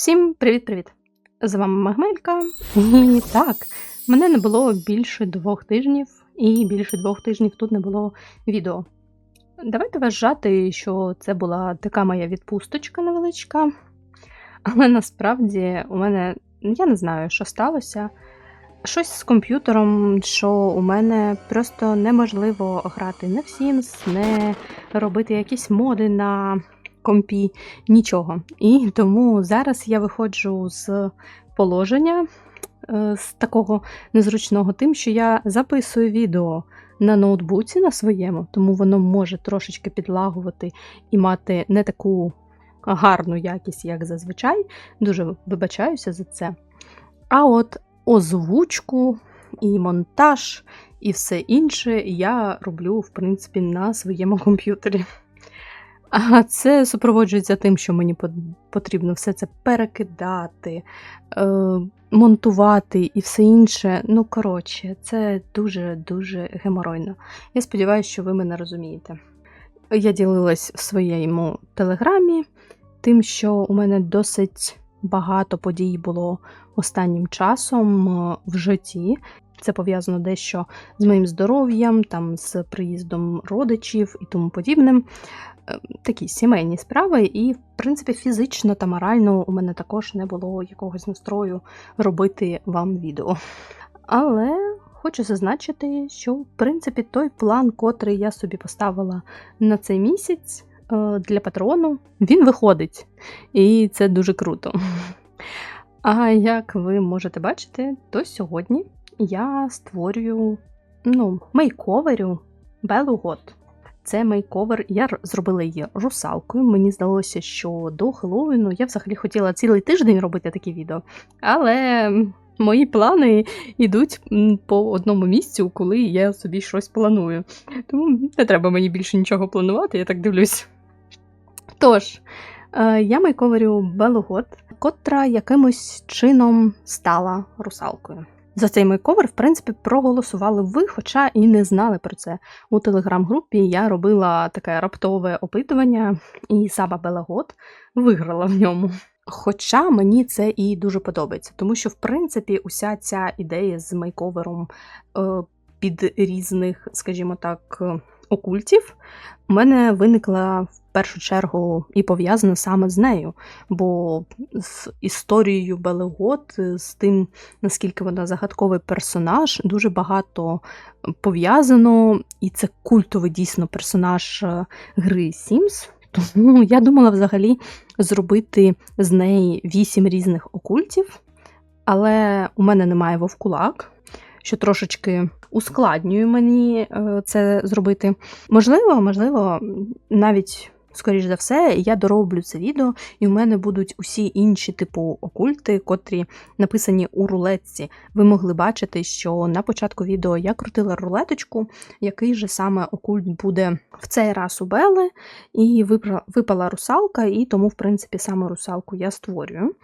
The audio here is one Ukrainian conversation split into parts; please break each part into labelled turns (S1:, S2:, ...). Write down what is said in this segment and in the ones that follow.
S1: Всім привіт-привіт! З вами Магмелька. І так, мене не було більше двох тижнів, і більше двох тижнів тут не було відео. Давайте вважати, що це була така моя відпусточка невеличка. Але насправді у мене, я не знаю, що сталося. Щось з комп'ютером, що у мене просто неможливо грати не в Sims, не робити якісь моди на компі, нічого. І тому зараз я виходжу з положення е, з такого незручного, тим, що я записую відео на ноутбуці на своєму, тому воно може трошечки підлагувати і мати не таку гарну якість, як зазвичай. Дуже вибачаюся за це. А от озвучку і монтаж, і все інше я роблю, в принципі, на своєму комп'ютері. А це супроводжується тим, що мені потрібно все це перекидати, е, монтувати і все інше. Ну, коротше, це дуже-дуже геморойно. Я сподіваюся, що ви мене розумієте. Я ділилась в своєму телеграмі, тим, що у мене досить багато подій було останнім часом е, в житті. Це пов'язано дещо з моїм здоров'ям, там з приїздом родичів і тому подібним. Е, Такі сімейні справи, і, в принципі, фізично та морально у мене також не було якогось настрою робити вам відео. Але хочу зазначити, що, в принципі, той план, котрий я собі поставила на цей місяць е, для патрону, він виходить. І це дуже круто. А як ви можете бачити, то сьогодні я створюю, ну, мейковерю Белу Гот. Це мейковер, я зробила її русалкою. Мені здалося, що до Хеллоуіну я взагалі хотіла цілий тиждень робити такі відео. Але мої плани йдуть по одному місцю, коли я собі щось планую. Тому не треба мені більше нічого планувати, я так дивлюсь. Тож, е, я мейковерю Белу Гот, котра якимось чином стала русалкою. За цей мейковер, в принципі, проголосували ви, хоча і не знали про це. У телеграм-групі я робила таке раптове опитування, і Саба Белагот виграла в ньому. Хоча мені це і дуже подобається, тому що, в принципі, уся ця ідея з мейковером е, під різних, скажімо так, е, окультів у мене виникла першу чергу і пов'язана саме з нею. Бо з історією Белегот, з тим, наскільки вона загадковий персонаж, дуже багато пов'язано, і це культовий дійсно персонаж е, гри Sims. Тому я думала взагалі зробити з неї вісім різних окультів, але у мене немає вовкулак, що трошечки ускладнює мені е, це зробити. Можливо, можливо, навіть. Скоріш за все, я дороблю це відео, і в мене будуть усі інші типу окульти, котрі написані у рулетці. Ви могли бачити, що на початку відео я крутила рулеточку, який же саме окульт буде в цей раз у Бели, і випала русалка, і тому, в принципі, саме русалку я створюю.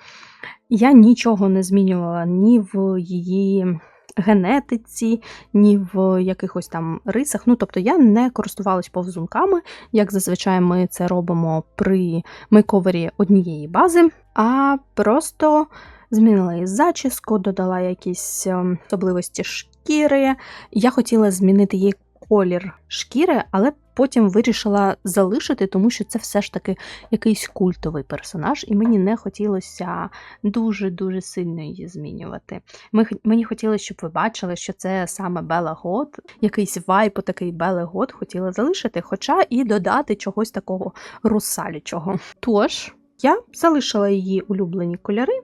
S1: Я нічого не змінювала ні в її генетиці, ні в якихось там рисах. Ну, тобто я не користувалась повзунками, як зазвичай ми це робимо при мейковері однієї бази, а просто змінила її зачіску, додала якісь ем, особливості шкіри. Я хотіла змінити її колір шкіри, але потім вирішила залишити, тому що це все ж таки якийсь культовий персонаж, і мені не хотілося дуже-дуже сильно її змінювати. Мені хотілося, щоб ви бачили, що це саме Бела Гот, якийсь вайп такий Бели Гот хотіла залишити, хоча і додати чогось такого русалічого. Тож, я залишила її улюблені кольори.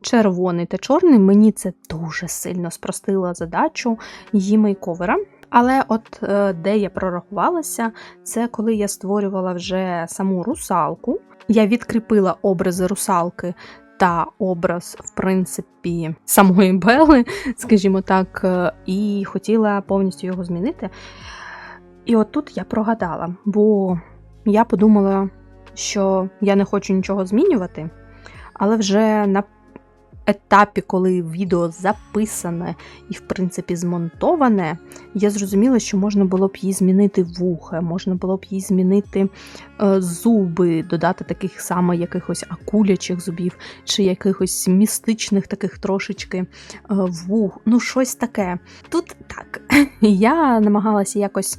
S1: Червоний та чорний, мені це дуже сильно спростило задачу її мейковера. Але от е, де я прорахувалася, це коли я створювала вже саму русалку. Я відкріпила образи русалки та образ, в принципі, самої Бели, скажімо так, е, і хотіла повністю його змінити. І от тут я прогадала, бо я подумала, що я не хочу нічого змінювати, але вже на етапі, коли відео записане і, в принципі, змонтоване, я зрозуміла, що можна було б їй змінити вуха, можна було б їй змінити е, зуби, додати таких само якихось акулячих зубів, чи якихось містичних таких трошечки е, вух. Ну, щось таке. Тут так. Я намагалася якось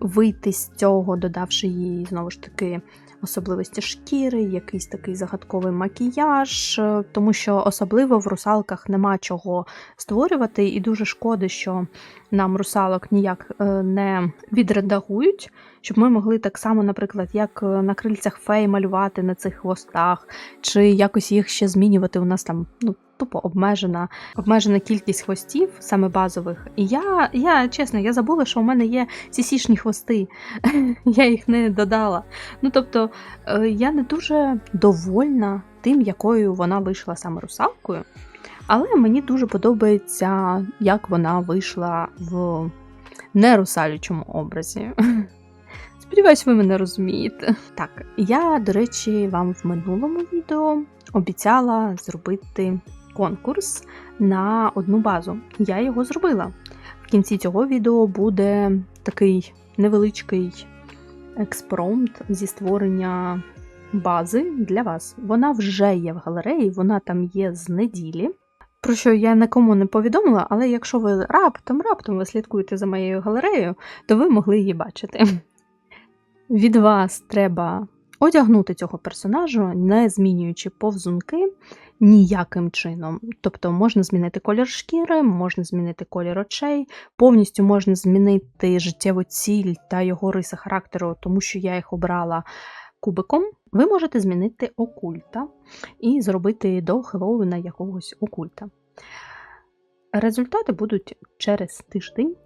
S1: вийти з цього, додавши їй знову ж таки особливості шкіри, якийсь такий загадковий макіяж, е, тому що особливо в русалках нема чого створювати, і дуже шкода, що нам русалок ніяк е, не відредагують, щоб ми могли так само, наприклад, як е, на крильцях фей малювати на цих хвостах, чи якось їх ще змінювати. У нас там ну. Тупо обмежена обмежена кількість хвостів, саме базових. І я, я чесно, я забула, що у мене є сісішні хвости. я їх не додала. Ну тобто, е, я не дуже довольна тим, якою вона вийшла саме русалкою. Але мені дуже подобається, як вона вийшла в нерусалючому образі. Сподіваюсь, ви мене розумієте. Так, я, до речі, вам в минулому відео обіцяла зробити конкурс на одну базу. Я його зробила. В кінці цього відео буде такий невеличкий експромт зі створення бази для вас. Вона вже є в галереї, вона там є з неділі. Про що я нікому не повідомила, але якщо ви раптом раптом ви слідкуєте за моєю галереєю, то ви могли її бачити. Від вас треба одягнути цього персонажа, не змінюючи повзунки ніяким чином. Тобто можна змінити колір шкіри, можна змінити колір очей, повністю можна змінити життєву ціль та його риси характеру, тому що я їх обрала кубиком. Ви можете змінити окульта і зробити до Хеллоуіна якогось окульта. Результати будуть через тиждень.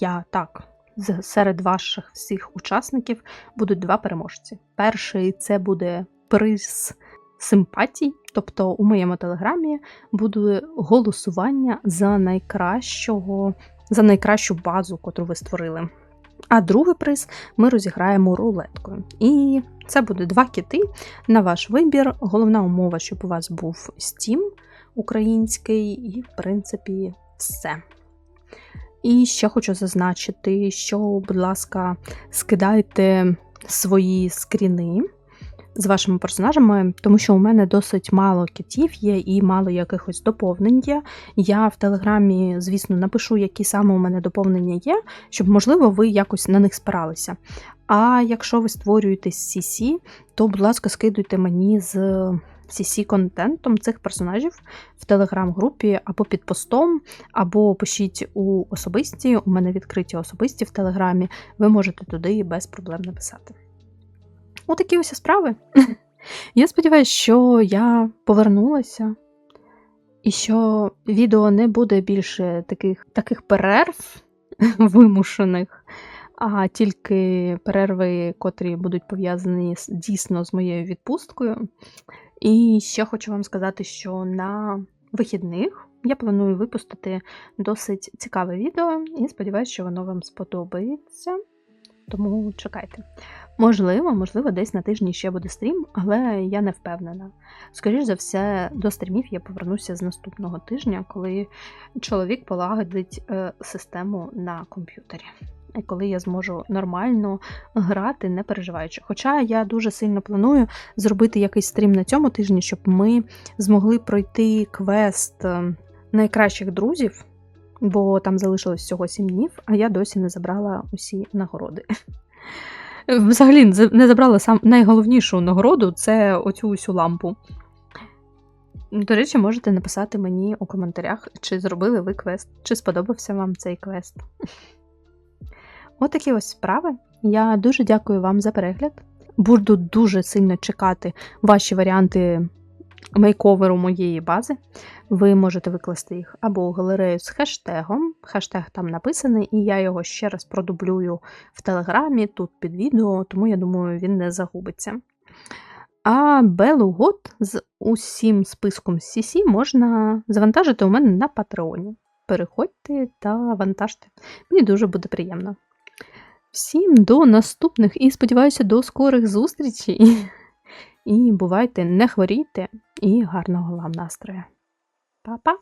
S1: Я так серед ваших всіх учасників будуть два переможці. Перший це буде приз симпатій, тобто у моєму телеграмі буде голосування за найкращого, за найкращу базу, котру ви створили. А другий приз ми розіграємо рулеткою. І це буде два кіти на ваш вибір. Головна умова, щоб у вас був Steam український, і, в принципі, все. І ще хочу зазначити, що, будь ласка, скидайте свої скріни з вашими персонажами, тому що у мене досить мало китів є і мало якихось доповнень є. Я в телеграмі, звісно, напишу, які саме у мене доповнення є, щоб, можливо, ви якось на них спиралися. А якщо ви створюєте CC, то, будь ласка, скидуйте мені з cc контентом цих персонажів в телеграм-групі або під постом, або пишіть у особисті. У мене відкриті особисті в телеграмі. Ви можете туди без проблем написати. Отакі ось справи. Я сподіваюся, що я повернулася, і що відео не буде більше таких таких перерв вимушених, а тільки перерви, котрі будуть пов'язані дійсно з моєю відпусткою. І ще хочу вам сказати, що на вихідних я планую випустити досить цікаве відео і сподіваюся, що воно вам сподобається. Тому чекайте. Можливо, можливо, десь на тижні ще буде стрім, але я не впевнена. Скоріше за все, до стрімів я повернуся з наступного тижня, коли чоловік полагодить е, систему на комп'ютері. І коли я зможу нормально грати, не переживаючи. Хоча я дуже сильно планую зробити якийсь стрім на цьому тижні, щоб ми змогли пройти квест е, найкращих друзів, бо там залишилось всього 7 днів, а я досі не забрала усі нагороди. Взагалі не забрала сам найголовнішу нагороду це оцю усю лампу. До речі, можете написати мені у коментарях, чи зробили ви квест, чи сподобався вам цей квест. Отакі ось справи. Я дуже дякую вам за перегляд. Буду дуже сильно чекати ваші варіанти мейковеру моєї бази. Ви можете викласти їх або у галерею з хештегом. Хештег там написаний, і я його ще раз продублюю в Телеграмі, тут під відео, тому я думаю, він не загубиться. А Белу Год з усім списком CC можна завантажити у мене на Патреоні. Переходьте та вантажте. Мені дуже буде приємно. Всім до наступних і сподіваюся, до скорих зустрічей. І бувайте, не хворійте і гарного вам настрою! Па-па!